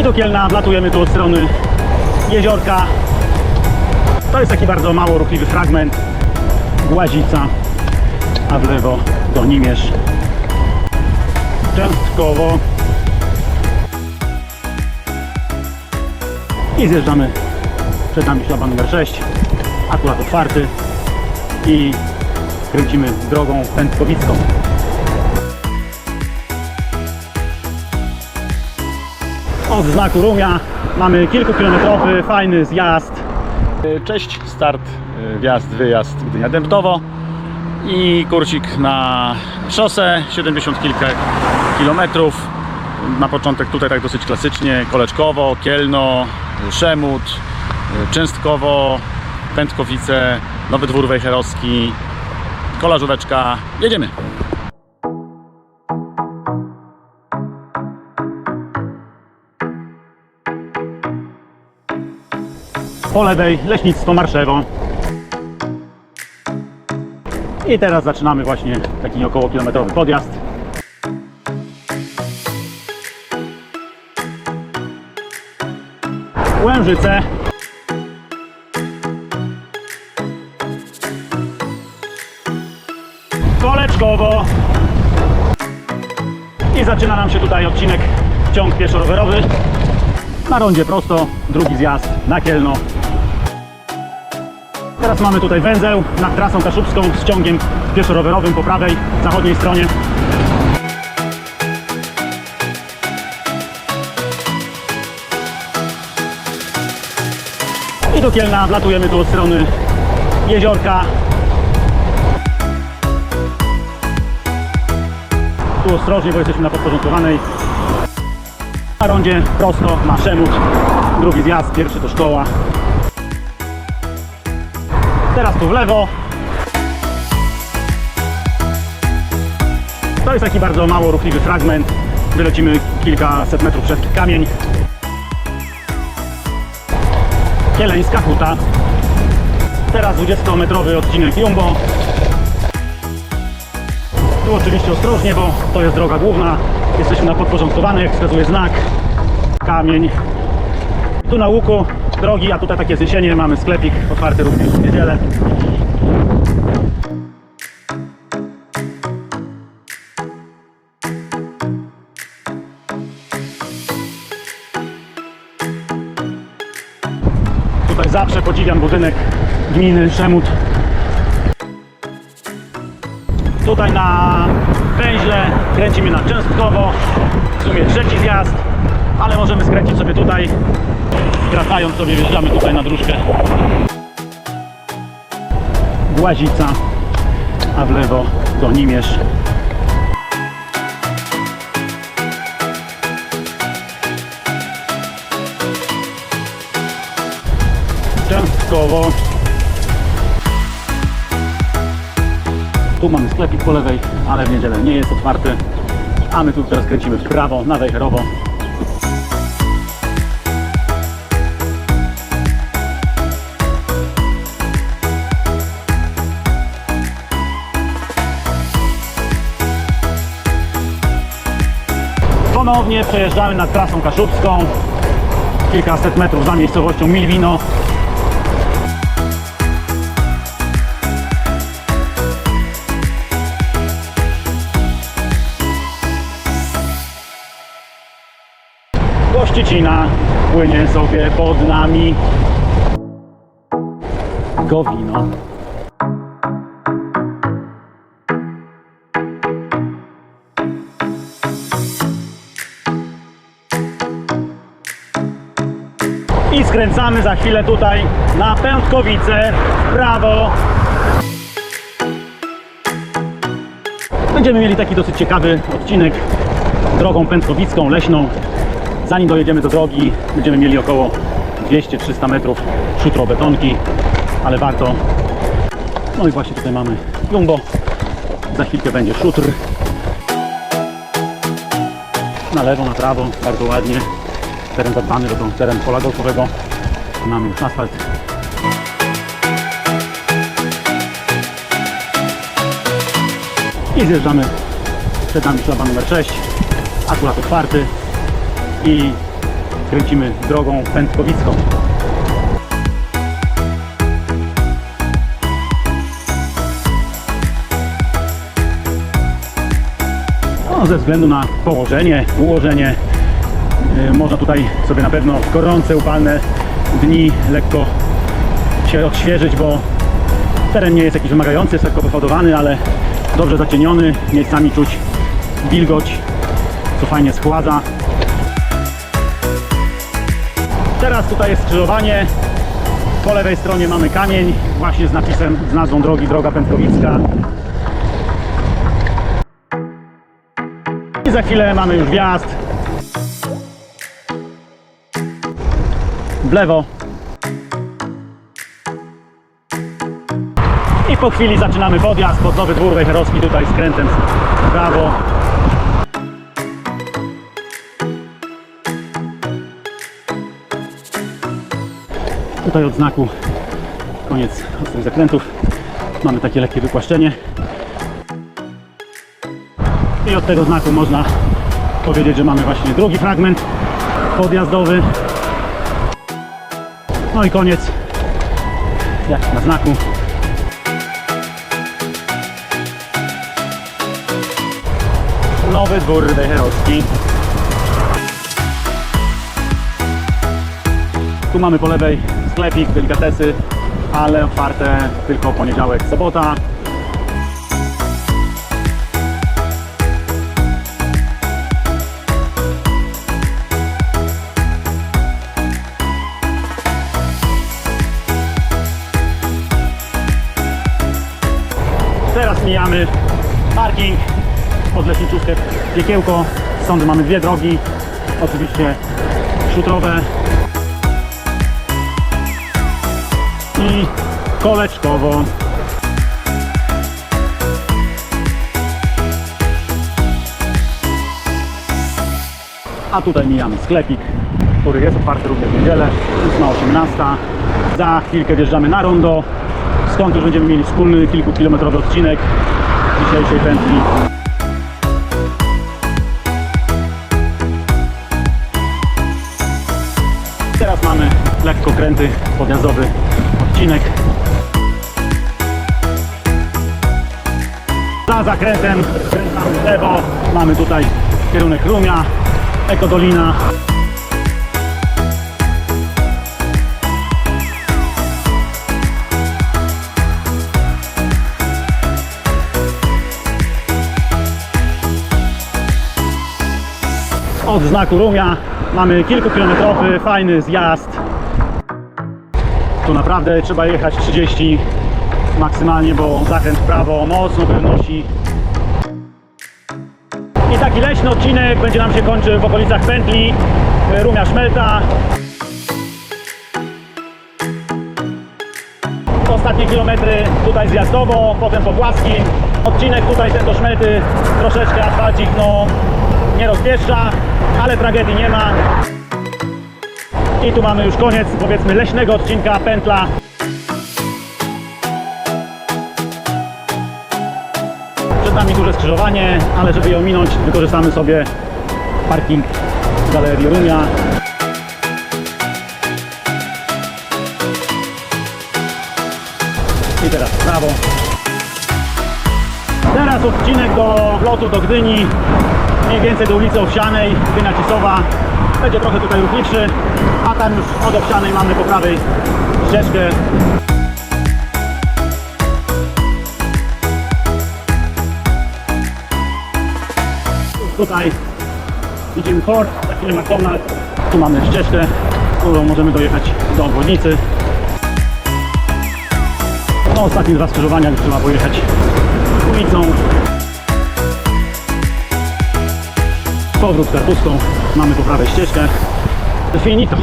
I do Kielna wlatujemy tu od strony jeziorka. To jest taki bardzo mało ruchliwy fragment. Głazica, a w lewo do Nimierz. Częstkowo. I zjeżdżamy przed nami szlaban numer 6. Akurat otwarty. I kręcimy drogą pętkowicką. Od znaku Rumia mamy kilkukilometrowy, fajny zjazd. Cześć, start, y, wjazd, wyjazd Gdynia Dębtowo i kurcik na szosę, 70 kilka kilometrów. Na początek tutaj tak dosyć klasycznie, Koleczkowo, Kielno, Szemut, y, Częstkowo, Pętkowice, Nowy Dwór Wejherowski, Kolażóweczka. Jedziemy! Po lewej leśnictwo Marszewo. I teraz zaczynamy właśnie taki około kilometrowy podjazd. Łężyce. Koleczkowo. I zaczyna nam się tutaj odcinek ciąg pieszo-rowerowy. Na rondzie prosto, drugi zjazd na Kielno. Teraz mamy tutaj węzeł nad trasą kaszubską z ciągiem pieszo-rowerowym po prawej, zachodniej stronie. I do Kielna wlatujemy tu od strony jeziorka. Tu ostrożnie, bo jesteśmy na podporządkowanej. Na rondzie prosto na Szemut. Drugi zjazd, pierwszy to szkoła. Teraz tu w lewo. To jest taki bardzo mało ruchliwy fragment. Wylecimy kilkaset metrów przez kamień. Kieleńska Huta. Teraz 20-metrowy odcinek Jumbo. Tu oczywiście ostrożnie, bo to jest droga główna. Jesteśmy na podporządkowanej, jak wskazuje znak. Kamień. Tu na łuku drogi, a tutaj takie zniesienie. Mamy sklepik otwarty również w niedzielę. Tutaj zawsze podziwiam budynek gminy Szemut. Tutaj na węźle kręcimy na Częstkowo. W sumie trzeci zjazd, ale możemy skręcić sobie tutaj. Skracając sobie wjeżdżamy tutaj na dróżkę. Głazica, a w lewo do Nimierz. Częstkowo. Tu mamy sklepik po lewej, ale w niedzielę nie jest otwarty. A my tu teraz kręcimy w prawo, na Wejherowo. Ponownie przejeżdżamy nad trasą kaszubską. Kilkaset metrów za miejscowością Milwino. Gościcina płynie sobie pod nami. Gowino. Skręcamy za chwilę tutaj na Pętkowice w prawo. Będziemy mieli taki dosyć ciekawy odcinek drogą pętkowicką, leśną. Zanim dojedziemy do drogi, będziemy mieli około 200-300 metrów szutro betonki, ale warto. No i właśnie tutaj mamy jumbo. Za chwilkę będzie szutr. Na lewo, na prawo, bardzo ładnie. Teren zadbany, to teren pola golfowego. Mamy już asfalt. I zjeżdżamy przed nami szlaban numer 6. Akurat otwarty. I kręcimy drogą pętkowicką. No, ze względu na położenie, ułożenie można tutaj sobie na pewno w gorące, upalne dni lekko się odświeżyć, bo teren nie jest jakiś wymagający, jest lekko wyhodowany, ale dobrze zacieniony, miejscami czuć wilgoć, co fajnie schładza. Teraz tutaj jest skrzyżowanie. Po lewej stronie mamy kamień, właśnie z napisem, z nazwą drogi, droga Pętkowicka. I za chwilę mamy już wjazd. W lewo. I po chwili zaczynamy podjazd pod nowy dwór wejherowski tutaj skrętem w prawo. Tutaj od znaku koniec ostrych zakrętów. Mamy takie lekkie wypłaszczenie. I od tego znaku można powiedzieć, że mamy właśnie drugi fragment podjazdowy. No i koniec. Jak na znaku. Nowy dwór wejherowski. Tu mamy po lewej sklepik, delikatesy, ale otwarte tylko poniedziałek, sobota. Teraz mijamy parking pod leśniczówkę Piekiełko. Stąd mamy dwie drogi, oczywiście szutrowe i koleczkowo. A tutaj mijamy sklepik, który jest otwarty również w niedzielę, 8.18. Za chwilkę wjeżdżamy na rondo, skąd już będziemy mieli wspólny kilkukilometrowy odcinek dzisiejszej pętli. Teraz mamy lekko kręty podjazdowy odcinek. Za zakrętem skręcamy w lewo. Mamy tutaj kierunek Rumia, Ekodolina. Od znaku Rumia mamy kilkukilometrowy, fajny zjazd. Tu naprawdę trzeba jechać 30 maksymalnie, bo zakręt w prawo mocno wynosi. I taki leśny odcinek będzie nam się kończył w okolicach pętli e, Rumia Szmelta. Ostatnie kilometry tutaj zjazdowo, potem po. Odcinek tutaj ten do Szmelty troszeczkę asfalcik no nie rozpieszcza, ale tragedii nie ma. I tu mamy już koniec, powiedzmy, leśnego odcinka pętla. Przed nami duże skrzyżowanie, ale żeby je ominąć, wykorzystamy sobie parking Galerii Rumia. I teraz w prawo. Teraz odcinek do lotu do Gdyni, mniej więcej do ulicy Owsianej, Gdynia Cisowa. Będzie trochę tutaj ruchliwszy, a tam już od Owsianej mamy po prawej ścieżkę. Tutaj widzimy port, za chwilę McDonald's. Tu mamy ścieżkę, którą możemy dojechać do obwodnicy. No, ostatnie dwa skrzyżowania już trzeba pojechać ulicą. Powrót karpustą. Mamy po prawej ścieżkę. Finito.